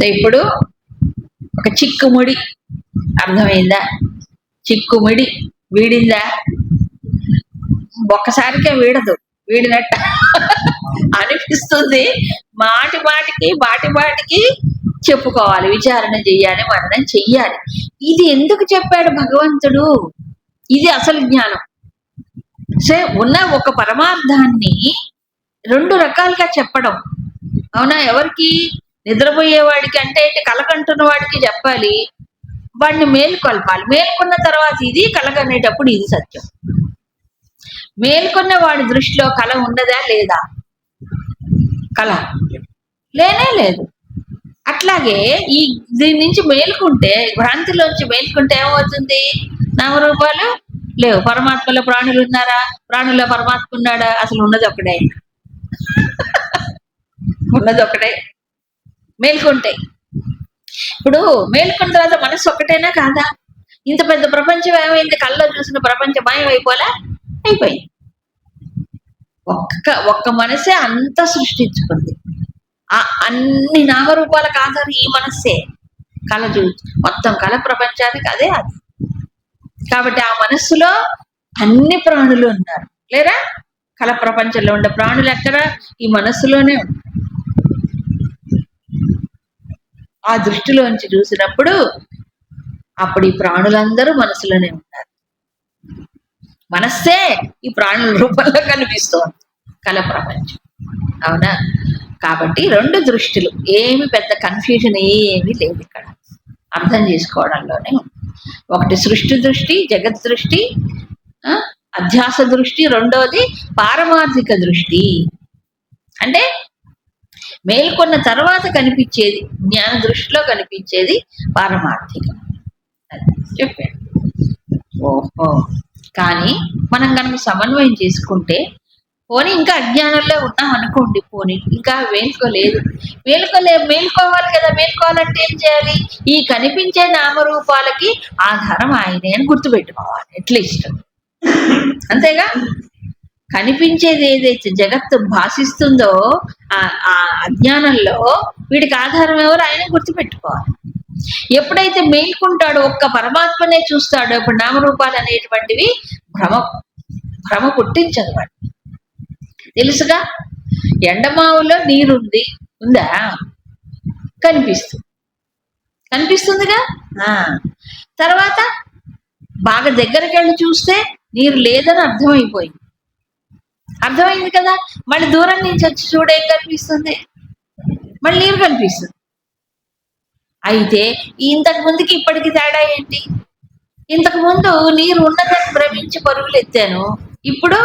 So ఇప్పుడు ఒక చిక్కుముడి అర్థమైందా? చిక్కుముడి వీడిందా? ఒక్కసారికే వీడదు. వీడినట్ట అనిపిస్తుంది. మాటి మాటికి మాటి మాటికి చెప్పుకోవాలి. విచారణ చెయ్యాలి మననం చెయ్యాలి. ఇది ఎందుకు చెప్పాడు భగవంతుడు? ఇది అసలు జ్ఞానం. సే ఉన్న ఒక పరమార్థాన్ని రెండు రకాలుగా చెప్పడం. అవునా ఎవరికి? నిద్రపోయేవాడికి అంటే ఏంటి కలకంటున్న వాడికి చెప్పాలి. వాడిని మేల్కొల్పాలి. మేల్కొన్న తర్వాత ఇది కలగనేటప్పుడు ఇది సత్యం. మేల్కొన్న వాడి దృష్టిలో కళ ఉన్నదా లేదా? కళ లేనే లేదు. అట్లాగే ఈ దీని నుంచి మేల్కుంటే భ్రాంతిలోంచి మేల్కుంటే ఏమవుతుంది? నామరూపాలు లేవు. పరమాత్మలో ప్రాణులు ఉన్నారా? ప్రాణుల్లో పరమాత్మ ఉన్నాడా? అసలు ఉన్నది ఒకడే ఉన్నది ఒకటే మేల్కొంటాయి. ఇప్పుడు మేల్కొన్న తర్వాత మనసు ఒకటేనా కాదా? ఇంత పెద్ద ప్రపంచం ఏమైంది? కళ్ళలో చూసిన ప్రపంచం మాయం అయిపోలే? అయిపోయింది. ఒక్క ఒక్క మనసే అంత సృష్టించుకుంది. ఆ అన్ని నామరూపాలకు ఆధారం ఈ మనస్సే. కళ చూ మొత్తం కళ ప్రపంచానికి అదే అది. కాబట్టి ఆ మనస్సులో అన్ని ప్రాణులు ఉన్నారు. లేరా? కళ ప్రపంచంలో ఉండే ప్రాణులు ఎక్కడ? ఈ మనస్సులోనే ఉన్నారు. ఆ దృష్టిలోంచి చూసినప్పుడు అప్పుడు ఈ ప్రాణులందరూ మనసులోనే ఉంటారు మనస్సే ఈ ప్రాణుల రూపంలో కనిపిస్తోంది. కల ప్రపంచం. అవునా? కాబట్టి రెండు దృష్టిలు. ఏమి పెద్ద కన్ఫ్యూజన్ ఏమీ లేదు ఇక్కడ. అర్థం చేసుకోవడంలోనే ఒకటి సృష్టి దృష్టి జగత్ దృష్టి ఆ, అధ్యాస దృష్టి రెండోది పారమార్థిక దృష్టి. అంటే మేల్కొన్న తర్వాత కనిపించేది జ్ఞాన దృష్టిలో కనిపించేది పారమార్థికం. చెప్పాడు. ఓహో. కానీ మనం కనుక సమన్వయం చేసుకుంటే పోనీ ఇంకా అజ్ఞానంలో ఉన్నాం అనుకోండి పోనీ ఇంకా మేల్కోలేదు. మేల్కోలే మేల్కోవాలి కదా మేల్కోవాలంటే ఏం చేయాలి? ఈ కనిపించే నామరూపాలకి ఆధారం ఆయనే అని గుర్తుపెట్టుకోవాలి అట్లీస్ట్. అంతేగా? కనిపించేది ఏదైతే జగత్తు భాషిస్తుందో ఆ ఆ అజ్ఞానంలో వీడికి ఆధారం ఎవరు ఆయన గుర్తుపెట్టుకోవాలి. ఎప్పుడైతే మేల్కుంటాడో ఒక్క పరమాత్మనే చూస్తాడో ఇప్పుడు నామరూపాలు అనేటువంటివి భ్రమ భ్రమ పుట్టించదు వాడు. తెలుసుగా? ఎండమావులో నీరుంది ఉందా? కనిపిస్తుంది కనిపిస్తుందిగా? తర్వాత బాగా దగ్గరికి వెళ్ళి చూస్తే నీరు లేదని అర్థమైపోయింది. అర్థమైంది కదా? మళ్ళీ దూరం నుంచి వచ్చి చూడేం కనిపిస్తుంది? మళ్ళీ నీరు కనిపిస్తుంది? అయితే ఇంతకు ముందుకి ఇప్పటికి తేడా ఏంటి? ఇంతకు ముందు నీరు ఉన్నదని భ్రమించి పరుగులు ఎత్తాను. ఇప్పుడు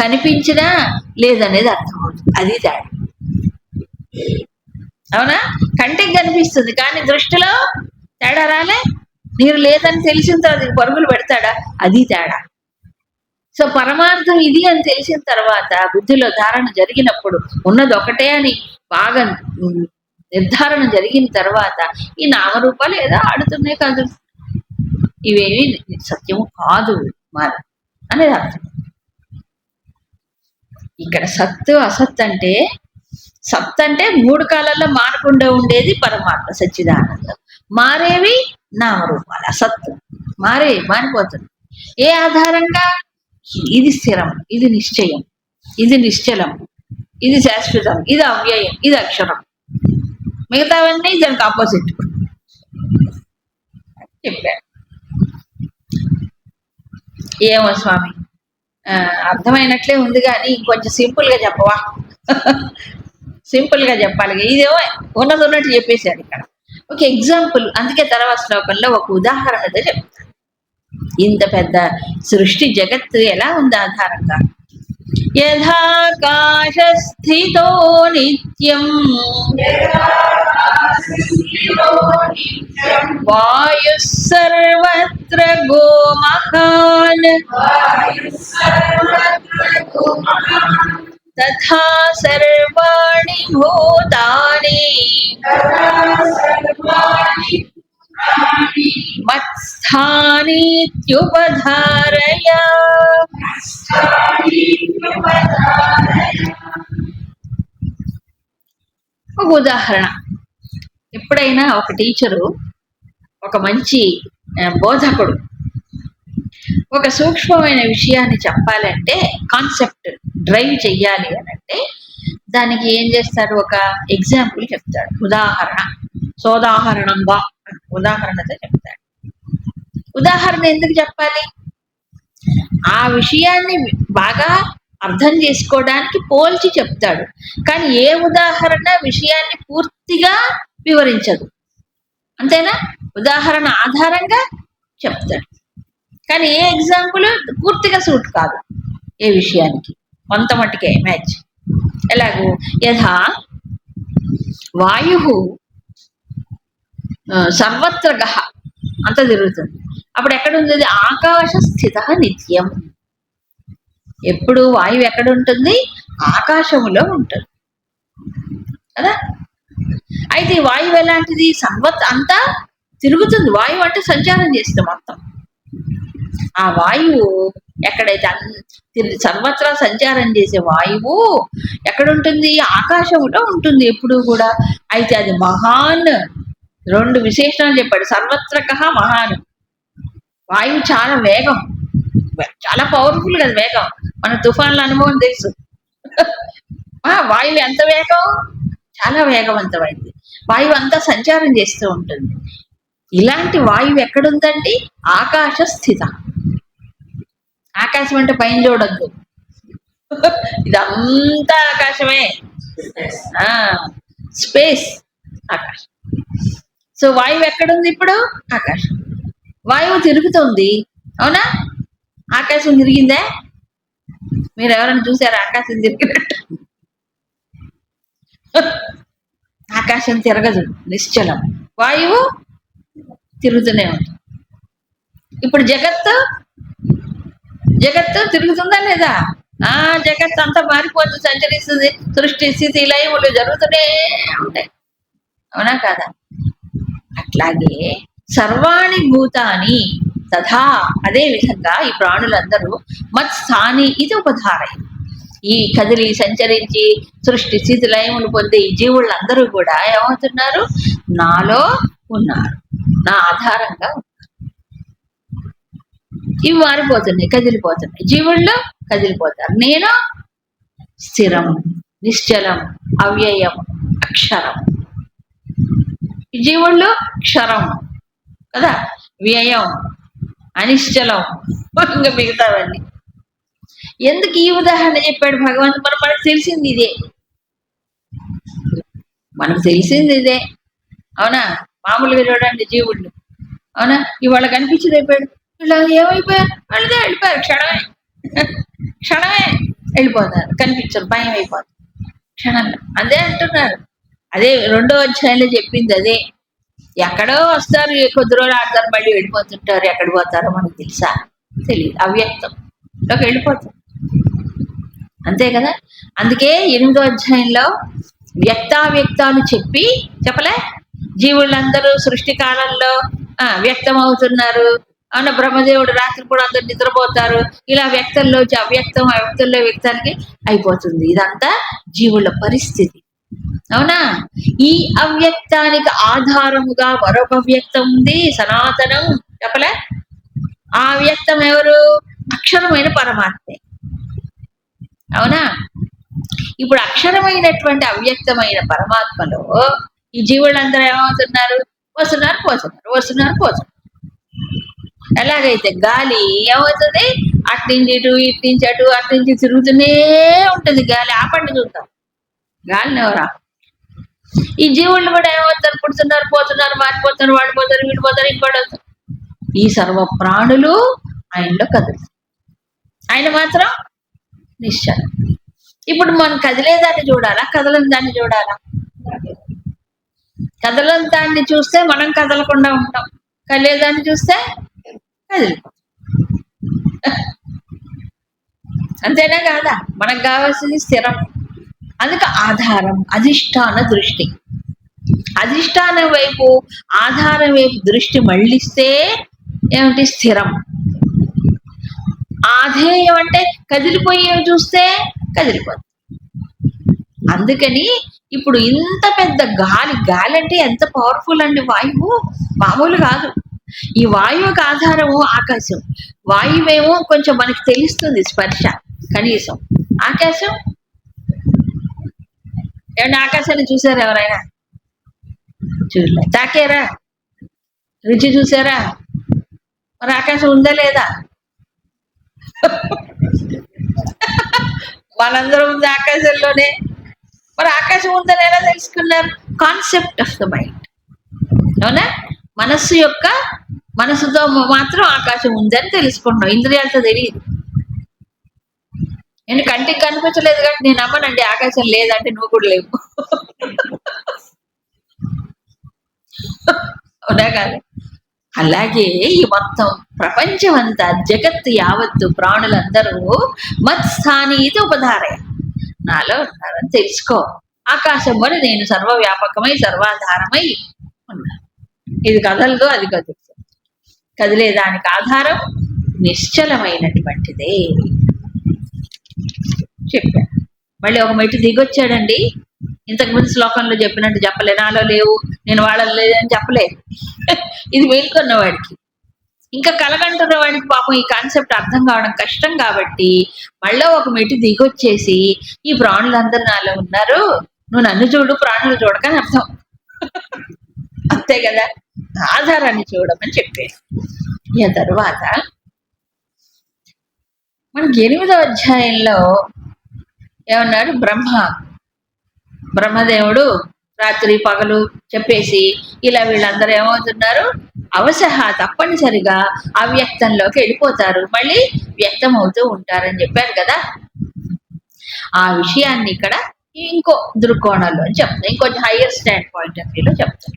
కనిపించినా లేదనేది అర్థమవుతుంది. అది తేడా. అవునా? కంటికి కనిపిస్తుంది కానీ దృష్టిలో తేడా రాలే? నీరు లేదని తెలిసిన తర్వాత పరుగులు పెడతాడా? అది తేడా. సో పరమార్థం ఇది అని తెలిసిన తర్వాత బుద్ధిలో ధారణ జరిగినప్పుడు ఉన్నది ఒకటే అని బాగా నిర్ధారణ జరిగిన తర్వాత ఈ నామరూపాలు ఏదో ఆడుతున్నాయి కాదు. ఇవేమి సత్యము కాదు మరి అనేది అర్థం. ఇక్కడ సత్తు అసత్ అంటే సత్ అంటే మూడు కాలాల్లో మారకుండా ఉండేది పరమాత్మ సచ్చిదానందం. మారేవి నామరూపాలు అసత్తు. మారే మారిపోతుంది. ఏ ఆధారంగా? ఇది స్థిరం ఇది నిశ్చయం ఇది నిశ్చలం ఇది శాశ్వతం ఇది అవ్యయం ఇది అక్షరం. మిగతావన్నీ దానికి ఆపోజిట్ చెప్పారు ఏమో స్వామి. ఆ, అర్థమైనట్లే ఉంది కానీ ఇంకొంచెం సింపుల్గా చెప్పవా? సింపుల్గా చెప్పాలి. ఇదేమో ఉన్నది ఉన్నట్టు చెప్పేశారు ఇక్కడ. ఒక ఎగ్జాంపుల్ అందుకే తర్వాత శ్లోకంలో ఒక ఉదాహరణతో చెప్తాను. ఇంత పెద్ద సృష్టి జగత్తు ఎలా ఉంది ఆధారంగా? యథాకాశస్థితో నిత్యం వాయు సర్వత్ర గోమహాన్ తథా సర్వాణి భూతాని మత్స్థానీత్యుపధారయ ఒక ఉదాహరణ. ఎప్పుడైనా ఒక టీచరు ఒక మంచి బోధకుడు ఒక సూక్ష్మమైన విషయాన్ని చెప్పాలంటే కాన్సెప్ట్ డ్రైవ్ చెయ్యాలి అని అంటే దానికి ఏం చేస్తాడు? ఒక ఎగ్జాంపుల్ చెప్తాడు. ఉదాహరణ. సోదాహరణంగా ఉదాహరణతో చెప్తాడు. ఉదాహరణ ఎందుకు చెప్పాలి? ఆ విషయాన్ని బాగా అర్థం చేసుకోవడానికి పోల్చి చెప్తాడు. కానీ ఏ ఉదాహరణ విషయాన్ని పూర్తిగా వివరించదు. అంతేనా? ఉదాహరణ ఆధారంగా చెప్తాడు. కానీ ఏ ఎగ్జాంపుల్ పూర్తిగా సూట్ కాదు ఏ విషయానికి. కొంత మట్టుకే మ్యాచ్ ఎలాగూ? యథా వాయు సర్వత్ర గహ అంత తిరుగుతుంది. అప్పుడు ఎక్కడ ఉంది అది ఆకాశ స్థిత నిత్యం. ఎప్పుడు వాయువు ఎక్కడ ఉంటుంది ఆకాశములో ఉంటుంది. కదా? అయితే ఈ వాయువు ఎలాంటిది? సంవత్ అంతా తిరుగుతుంది. వాయువు అంటే సంచారం చేస్తుంది మొత్తం. ఆ వాయువు ఎక్కడైతే తిరిగి సర్వత్రా సంచారం చేసే వాయువు ఎక్కడ ఉంటుంది ఆకాశంలో ఉంటుంది ఎప్పుడు కూడా. అయితే అది మహాన్. రెండు విశేషణాలు చెప్పాడు. సర్వత్రక మహాన్. వాయువు చాలా వేగం. చాలా పవర్ఫుల్ కదా వేగం. మన తుఫాన్ల అనుభవం తెలుసు. ఆ, వాయువు ఎంత వేగం? చాలా వేగవంతమైంది. వాయువు అంతా సంచారం చేస్తూ ఉంటుంది. ఇలాంటి వాయువు ఎక్కడుందండి? ఆకాశ స్థిత. ఆకాశం అంటే పైన చూడద్దు. ఇదంతా ఆకాశమే. ఆ స్పేస్ ఆకాశం. సో వాయువు ఎక్కడుంది ఇప్పుడు? ఆకాశం. వాయువు తిరుగుతుంది. అవునా? ఆకాశం తిరిగిందా? మీరు ఎవరైనా చూసారా? ఆకాశం తిరిగినట్టు. ఆకాశం తిరగదు నిశ్చలం. వాయువు తిరుగుతూనే ఉంటుంది ఇప్పుడు జగత్తు జగత్తు తిరుగుతుందా లేదా? ఆ జగత్ అంతా మారిపోతుంది సంచరిస్తుంది సృష్టి స్థితి లయములు జరుగుతూనే ఉంటాయి. అవునా కాదా? అట్లాగే సర్వాణి భూతాని తథా అదే విధంగా ఈ ప్రాణులందరూ మత్స్థాని ఇది ఉపధారయ. ఈ కదిలి సంచరించి సృష్టి స్థితి లయములు పొందే ఈ జీవులందరూ కూడా ఏమవుతున్నారు? నాలో ఉన్నారు. నా ఆధారంగా ఉన్నారు. ఇవి మారిపోతున్నాయి కదిలిపోతున్నాయి. జీవుల్లో కదిలిపోతారు. నేను? స్థిరం నిశ్చలం అవ్యయం అక్షరం. ఈ జీవుల్లో క్షరం కదా? వ్యయం అనిశ్చలం ఇంకా మిగతావన్నీ. ఎందుకు ఈ ఉదాహరణ చెప్పాడు భగవంతుడు మరి మనకు తెలిసింది ఇదే. మనకు తెలిసింది ఇదే. అవునా? మామూలుగా చూడండి జీవుళ్ళు అవునా? ఇవాళ కనిపించింది అయిపోయాడు ఇలా ఏమైపోయారు వాళ్ళదే వెళ్ళిపోయారు క్షణమే. క్షణమే వెళ్ళిపోతారు కనిపించరు భయం అయిపోతారు క్షణంగా అదే అంటున్నారు. అదే రెండో అధ్యాయంలో చెప్పింది అదే. ఎక్కడో వస్తారు కొద్ది రోజులు ఆడతారు మళ్ళీ వెళ్ళిపోతుంటారు. ఎక్కడ పోతారో మనకు తెలుసా? తెలియదు అవ్యక్తం. లోకి వెళ్ళిపోతారు. అంతే కదా? అందుకే ఎనిమిదో అధ్యాయంలో వ్యక్తావ్యక్తాలు చెప్పి చెప్పలే? జీవులందరూ సృష్టి కాలంలో ఆ, వ్యక్తం అవుతున్నారు అవున బ్రహ్మదేవుడు రాత్రి కూడా అందరు నిద్రపోతారు. ఇలా వ్యక్తంలో అవ్యక్తం అవ్యక్తంలో వ్యక్తానికి అయిపోతుంది. ఇదంతా జీవుల పరిస్థితి. అవునా? ఈ అవ్యక్తానికి ఆధారముగా మరొక వ్యక్తం ఉంది సనాతనం. చెప్పలే? ఆ వ్యక్తం ఎవరు? అక్షరమైన పరమాత్మే. అవునా? ఇప్పుడు అక్షరమైనటువంటి అవ్యక్తమైన పరమాత్మలో ఈ జీవులందరూ ఏమవుతున్నారు? వస్తున్నారు పోతున్నారు వస్తున్నారు పోతున్నారు. ఎలాగైతే గాలి ఏమవుతుంది? అట్నుంచి ఇటు ఇటు నుంచి అటు అట్నుంచి తిరుగుతూనే ఉంటుంది గాలి. ఆపండి చూద్దాం. గాలిని ఎవరా ఈ జీవుళ్ళు కూడా ఏమవుతారు? పుడుతున్నారు పోతున్నారు మారిపోతారు వాడిపోతారు వీడిపోతారు ఇంకోటి ఈ సర్వ ప్రాణులు ఆయనలో కదులుతారు ఆయన మాత్రం నిశ్చల. ఇప్పుడు మనం కదిలేదాన్ని చూడాలా? కదలని దాన్ని చూడాలా? కదలని దాన్ని చూస్తే మనం కదలకుండా ఉంటాం. కదిలేదాన్ని చూస్తే కదిలిపోతాం. అంతేనా కాదా? మనకు కావాల్సింది స్థిరం. అందుకే ఆధారం అధిష్టాన దృష్టి. అధిష్టానం వైపు ఆధారం వైపు దృష్టి మళ్ళిస్తే ఏమిటి? స్థిరం. ఆధేయం అంటే కదిలిపోయేవి చూస్తే? కదిలిపోతుంది. అందుకని ఇప్పుడు ఇంత పెద్ద గాలి గాలి అంటే ఎంత పవర్ఫుల్ అండి వాయువు? మామూలు కాదు. ఈ వాయువుకి ఆధారము ఆకాశం. వాయువేమో కొంచెం మనకి తెలుస్తుంది స్పర్శ కనీసం. ఆకాశం ఏమన్నా ఆకాశాన్ని చూసారా ఎవరైనా? చూడలే. తాకేరా? రుచి చూసారా మరి ఆకాశం ఉందా లేదా? మనందరం ఉంది ఆకాశంలోనే. మరి ఆకాశం ఉందని ఎలా తెలుసుకున్నారు? Concept of the mind. అవునా? మనస్సు యొక్క మనసుతో మాత్రం ఆకాశం ఉందని తెలుసుకుంటున్నాం ఇంద్రియాలతో తెలియదు. నేను కంటికి కనిపించలేదు కాబట్టి నేను నమ్మనండి ఆకాశం లేదంటే నువ్వు కూడా లేవు. అవునా కాదు? అలాగే ఈ మొత్తం ప్రపంచం అంతా జగత్తు యావత్తు ప్రాణులందరూ మత్స్థానీత ఉపధారయ నాలో ఉన్నారని తెలుసుకో. ఆకాశం వల్ల నేను సర్వవ్యాపకమై సర్వాధారమై ఉన్నాను ఇది కదలదు అది కదులుతుంది. కదిలే దానికి ఆధారం నిశ్చలమైనటువంటిదే. చెప్పాను మళ్ళీ ఒక మెట్టు దిగొచ్చాడండి. ఇంతకు ముందు శ్లోకంలో చెప్పినట్టు చెప్పలే. నాలో లేవు నేను వాళ్ళలో లేదని చెప్పలే. ఇది మేల్కొన్న వాడికి ఇంకా కలగంటున్న వాడికి పాపం ఈ కాన్సెప్ట్ అర్థం కావడం కష్టం కాబట్టి మళ్ళీ ఒక మెట్టు దిగొచ్చేసి ఈ ప్రాణులందరూ నాలో ఉన్నారు. నువ్వు నన్ను చూడు ప్రాణులు చూడకని అర్థం. అంతే కదా? ఆధారాన్ని చూడమని చెప్పాను ఇక తర్వాత మనకి ఎనిమిదో అధ్యాయంలో ఏమన్నాడు? బ్రహ్మ. బ్రహ్మదేవుడు రాత్రి పగలు చెప్పేసి ఇలా వీళ్ళందరూ ఏమవుతున్నారు? అవసహ తప్పనిసరిగా అవ్యక్తంలోకి వెళ్ళిపోతారు. మళ్ళీ వ్యక్తం అవుతూ ఉంటారని చెప్పారు కదా? ఆ విషయాన్ని ఇక్కడ ఇంకో దృక్కోణంలో చెప్తాను ఇంకొంచెం హయ్యర్ స్టాండ్ పాయింట్ ఆఫ్ వ్యూలో చెప్తాను